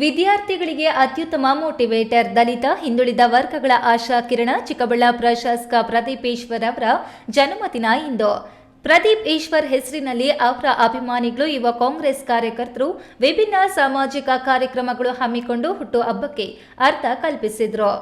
ವಿದ್ಯಾರ್ಥಿಗಳಿಗೆ ಅತ್ಯುತ್ತಮ ಮೋಟಿವೇಟರ್ ದಲಿತ, ಹಿಂದುಳಿದ ವರ್ಗಗಳ ಆಶಾ ಕಿರಣ, ಚಿಕ್ಕಬಳ್ಳಾಪುರ ಶಾಸಕ ಪ್ರದೀಪ್ ಈಶ್ವರ್ ಅವರ ಜನ್ಮದಿನ ಇಂದು. ಪ್ರದೀಪ್ ಈಶ್ವರ್ ಹೆಸರಿನಲ್ಲಿ ಅವರ ಅಭಿಮಾನಿಗಳು, ಯುವ ಕಾಂಗ್ರೆಸ್ ಕಾರ್ಯಕರ್ತರು ವಿಭಿನ್ನ ಸಾಮಾಜಿಕ ಕಾರ್ಯಕ್ರಮಗಳು ಹಮ್ಮಿಕೊಂಡು ಹುಟ್ಟು ಹಬ್ಬಕ್ಕೆ ಅರ್ಥ ಕಲ್ಪಿಸಿದ್ರು.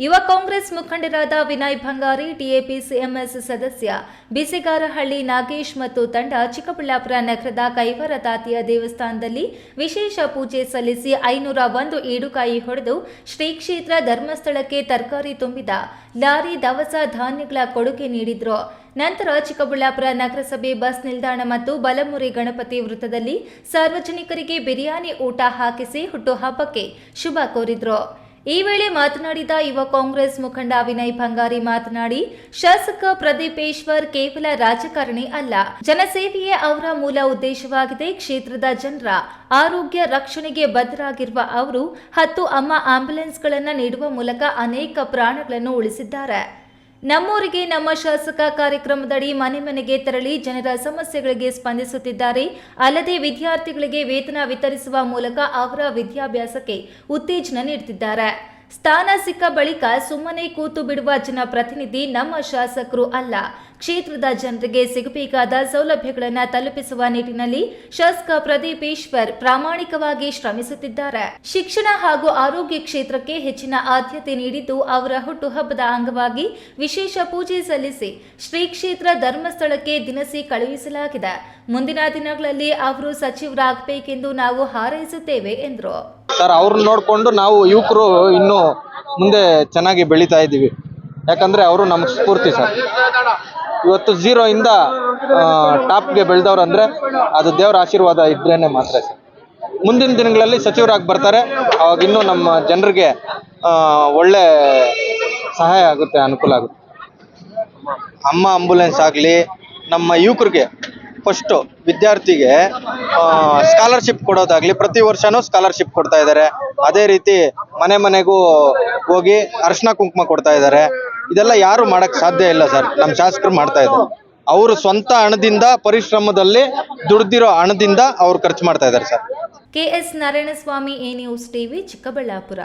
ಯುವ ಕಾಂಗ್ರೆಸ್ ಮುಖಂಡರಾದ ವಿನಯ್ ಭಂಗಾರಿ ಟಿಎಪಿಸಿಎಂಎಸ್ ಸದಸ್ಯ ಬಿಸಿಗಾರಹಳ್ಳಿ ನಾಗೇಶ್ ಮತ್ತು ತಂಡ ಚಿಕ್ಕಬಳ್ಳಾಪುರ ನಗರದ ಕೈವರ ತಾತಿಯ ದೇವಸ್ಥಾನದಲ್ಲಿ ವಿಶೇಷ ಪೂಜೆ ಸಲ್ಲಿಸಿ ಐನೂರ ಒಂದು ಈಡುಕಾಯಿ ಹೊಡೆದು ಶ್ರೀ ಕ್ಷೇತ್ರ ಧರ್ಮಸ್ಥಳಕ್ಕೆ ತರಕಾರಿ ತುಂಬಿದ ಲಾರಿ ದವಸ ಧಾನ್ಯಗಳ ಕೊಡುಗೆ ನೀಡಿದ್ರು. ನಂತರ ಚಿಕ್ಕಬಳ್ಳಾಪುರ ನಗರಸಭೆ ಬಸ್ ನಿಲ್ದಾಣ ಮತ್ತು ಬಲಮುರಿ ಗಣಪತಿ ವೃತ್ತದಲ್ಲಿ ಸಾರ್ವಜನಿಕರಿಗೆ ಬಿರಿಯಾನಿ ಊಟ ಹಾಕಿಸಿ ಹುಟ್ಟುಹಬ್ಬಕ್ಕೆ ಶುಭ ಕೋರಿದ್ರು. ಈ ವೇಳೆ ಮಾತನಾಡಿದ ಯುವ ಕಾಂಗ್ರೆಸ್ ಮುಖಂಡ ವಿನಯ್ ಭಂಗಾರಿ ಮಾತನಾಡಿ, ಶಾಸಕ ಪ್ರದೀಪೇಶ್ವರ್ ಕೇವಲ ರಾಜಕಾರಣಿ ಅಲ್ಲ, ಜನಸೇವೆಯೇ ಅವರ ಮೂಲ ಉದ್ದೇಶವಾಗಿದೆ, ಕ್ಷೇತ್ರದ ಜನರ ಆರೋಗ್ಯ ರಕ್ಷಣೆಗೆ ಬದ್ಧರಾಗಿರುವ ಅವರು ಹತ್ತು ಅಮ್ಮ ಆಂಬ್ಯುಲೆನ್ಸ್ಗಳನ್ನು ನೀಡುವ ಮೂಲಕ ಅನೇಕ ಪ್ರಾಣಗಳನ್ನು ಉಳಿಸಿದ್ದಾರೆ. ನಮ್ಮೂರಿಗೆ ನಮ್ಮ ಶಾಸಕ ಕಾರ್ಯಕ್ರಮದಡಿ ಮನೆ ಮನೆಗೆ ತೆರಳಿ ಜನರ ಸಮಸ್ಯೆಗಳಿಗೆ ಸ್ಪಂದಿಸುತ್ತಿದ್ದಾರೆ. ಅಲ್ಲದೆ ವಿದ್ಯಾರ್ಥಿಗಳಿಗೆ ವೇತನ ವಿತರಿಸುವ ಮೂಲಕ ಅವರ ವಿದ್ಯಾಭ್ಯಾಸಕ್ಕೆ ಉತ್ತೇಜನ ನೀಡುತ್ತಿದ್ದಾರೆ. ಸ್ಥಾನ ಸಿಕ್ಕ ಬಳಿಕ ಸುಮ್ಮನೆ ಕೂತು ಬಿಡುವ ಜನಪ್ರತಿನಿಧಿ ನಮ್ಮ ಶಾಸಕರು ಅಲ್ಲ. ಕ್ಷೇತ್ರದ ಜನರಿಗೆ ಸಿಗಬೇಕಾದ ಸೌಲಭ್ಯಗಳನ್ನು ತಲುಪಿಸುವ ನಿಟ್ಟಿನಲ್ಲಿ ಶಾಸಕ ಪ್ರದೀಪ್ ಈಶ್ವರ್ ಪ್ರಾಮಾಣಿಕವಾಗಿ ಶ್ರಮಿಸುತ್ತಿದ್ದಾರೆ. ಶಿಕ್ಷಣ ಹಾಗೂ ಆರೋಗ್ಯ ಕ್ಷೇತ್ರಕ್ಕೆ ಹೆಚ್ಚಿನ ಆದ್ಯತೆ ನೀಡಿದ್ದು ಅವರ ಹುಟ್ಟುಹಬ್ಬದ ಅಂಗವಾಗಿ ವಿಶೇಷ ಪೂಜೆ ಸಲ್ಲಿಸಿ ಶ್ರೀ ಕ್ಷೇತ್ರ ಧರ್ಮಸ್ಥಳಕ್ಕೆ ದಿನಸಿ ಕಳುಹಿಸಲಾಗಿದೆ. ಮುಂದಿನ ದಿನಗಳಲ್ಲಿ ಅವರು ಸಚಿವರಾಗಬೇಕೆಂದು ನಾವು ಹಾರೈಸುತ್ತೇವೆ, ಎಂದರು. ಸರ್, ಅವ್ರನ್ನ ನೋಡಿಕೊಂಡು ನಾವು ಯುವಕರು ಇನ್ನೂ ಮುಂದೆ ಚೆನ್ನಾಗಿ ಬೆಳೀತಾ ಇದ್ದೀವಿ. ಯಾಕಂದರೆ ಅವರು ನಮ್ಗೆ ಸ್ಫೂರ್ತಿ ಸರ್. ಇವತ್ತು ಝೀರೋ ಇಂದ ಟಾಪ್ಗೆ ಬೆಳೆದವ್ರು ಅಂದರೆ ಅದು ದೇವರ ಆಶೀರ್ವಾದ ಇದ್ರೇನೆ ಮಾತ್ರ ಸರ್. ಮುಂದಿನ ದಿನಗಳಲ್ಲಿ ಸಚಿವರಾಗಿ ಬರ್ತಾರೆ. ಅವಾಗ ಇನ್ನೂ ನಮ್ಮ ಜನರಿಗೆ ಒಳ್ಳೆ ಸಹಾಯ ಆಗುತ್ತೆ, ಅನುಕೂಲ ಆಗುತ್ತೆ. ಅಮ್ಮ ಆಂಬುಲೆನ್ಸ್ ಆಗಲಿ, ನಮ್ಮ ಯುವಕರಿಗೆ ಫಸ್ಟು ವಿದ್ಯಾರ್ಥಿಗೆ ಸ್ಕಾಲರ್ಶಿಪ್ ಕೊಡೋದಾಗ್ಲಿ, ಪ್ರತಿ ವರ್ಷನೂ ಸ್ಕಾಲರ್ಶಿಪ್ ಕೊಡ್ತಾ ಇದ್ದಾರೆ. ಅದೇ ರೀತಿ ಮನೆ ಮನೆಗೂ ಹೋಗಿ ಅರ್ಶಿನ ಕುಂಕುಮ ಕೊಡ್ತಾ ಇದ್ದಾರೆ. ಇದೆಲ್ಲ ಯಾರು ಮಾಡಕ್ ಸಾಧ್ಯ ಇಲ್ಲ ಸರ್. ನಮ್ಮ ಶಾಸಕರು ಮಾಡ್ತಾ ಇದ್ದಾರೆ ಅವರು ಸ್ವಂತ ಹಣದಿಂದ, ಪರಿಶ್ರಮದಲ್ಲಿ ದುಡ್ದಿರೋ ಹಣದಿಂದ ಅವ್ರು ಖರ್ಚು ಮಾಡ್ತಾ ಇದ್ದಾರೆ sir. KS Narayanaswamy A news TV Chikkaballapur.